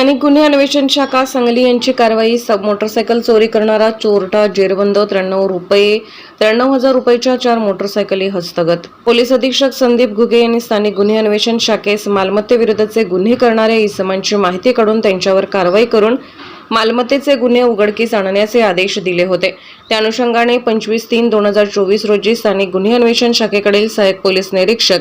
स्थानिक गुन्हे अन्वेषण शाखा सांगली यांची कारवाई स- मोटरसायकल चोरी करणारा चोरटा जेरबंद त्र्याण्णव रुपये त्र्याण्णव हजार रुपयाच्या चार मोटरसायकली हस्तगत. पोलीस अधीक्षक संदीप घुगे यांनी स्थानिक गुन्हे अन्वेषण शाखेस मालमत्तेविरुद्धचे गुन्हे करणाऱ्या इसमांची माहिती काढून त्यांच्यावर कारवाई करून मालमत्तेचे गुन्हे उघडकीस आणण्याचे आदेश दिले होते. त्या अनुषंगाने पंचवीस तीन दोन हजार चोवीस रोजी स्थानिक गुन्हे अन्वेषण शाखेकडील सहाय्यक पोलीस निरीक्षक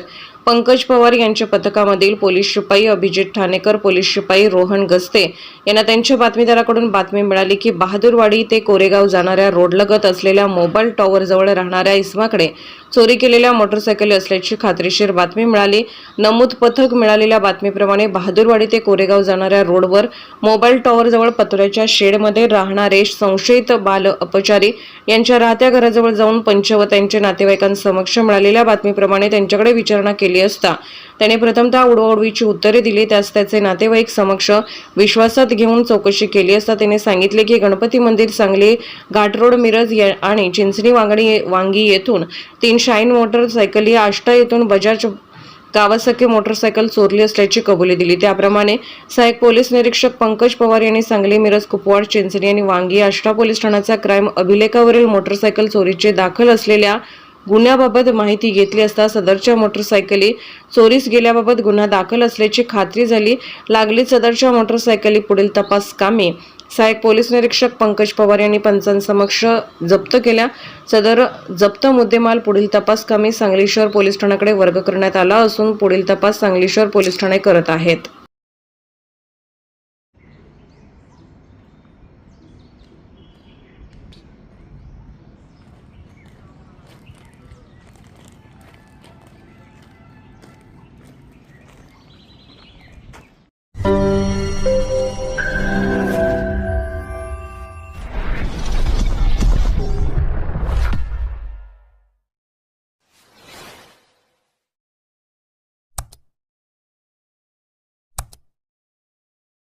पंकज पवार यांच्या पथकामधील पोलीस शिपाई अभिजित ठाणेकर पोलीस शिपाई रोहन गस्ते यांना त्यांच्या बातमीदाराकडून बातमी मिळाली की बहादूरवाडी ते कोरेगाव जाणाऱ्या रोडलगत असलेल्या मोबाईल टॉवरजवळ राहणाऱ्या इस्माकडे चोरी केलेल्या मोटरसायकली असल्याची खात्रीशीर बातमी मिळाली. नमूद पथक मिळालेल्या बातमीप्रमाणे बहादूरवाडी ते कोरेगाव जाणाऱ्या रोडवर मोबाईल टॉवरजवळ पत्र्याच्या शेडमध्ये राहणारे संशयित बाल अपचारी यांच्या राहत्या घराजवळ जाऊन पंच व त्यांच्या नातेवाईकांसमक्ष मिळालेल्या बातमीप्रमाणे त्यांच्याकडे विचारणा केली असता. त्याने प्रथमतः उडवाउडवीची उत्तरे दिली त्यास त्याचे नातेवाईक समक्ष विश्वासात घेऊन चौकशी केली असता त्याने सांगितले की गणपती मंदिर सांगली घाटरोड मिरज आणि चिंचणी वांगणी वांगी येथून तीन शाईन मोटरसायकली आष्टा येथून बजाज गावासखे मोटरसायकल चोरली असल्याची कबुली दिली. त्याप्रमाणे सहाय्यक पोलीस निरीक्षक पंकज पवार यांनी सांगली मिरज कुपवाड चिंचणी आणि वांगी आष्टा पोलीस ठाण्याचा क्राईम अभिलेखावरील मोटरसायकल चोरीचे दाखल असलेल्या गुन्ह्याबाबत माहिती घेतली असता सदरच्या मोटरसायकली चोरीस गेल्याबाबत गुन्हा दाखल असल्याची खात्री झाली. लागली सदरच्या मोटरसायकली पुढील तपास कामे. सहाय्यक पोलीस निरीक्षक पंकज पवार यांनी पंचांसमक्ष जप्त केल्या. सदर जप्त मुद्देमाल पुढील तपास कामी सांगली शहर पोलीस ठाण्याकडे वर्ग करण्यात आला असून पुढील तपास सांगली शहर पोलीस ठाणे करत आहेत.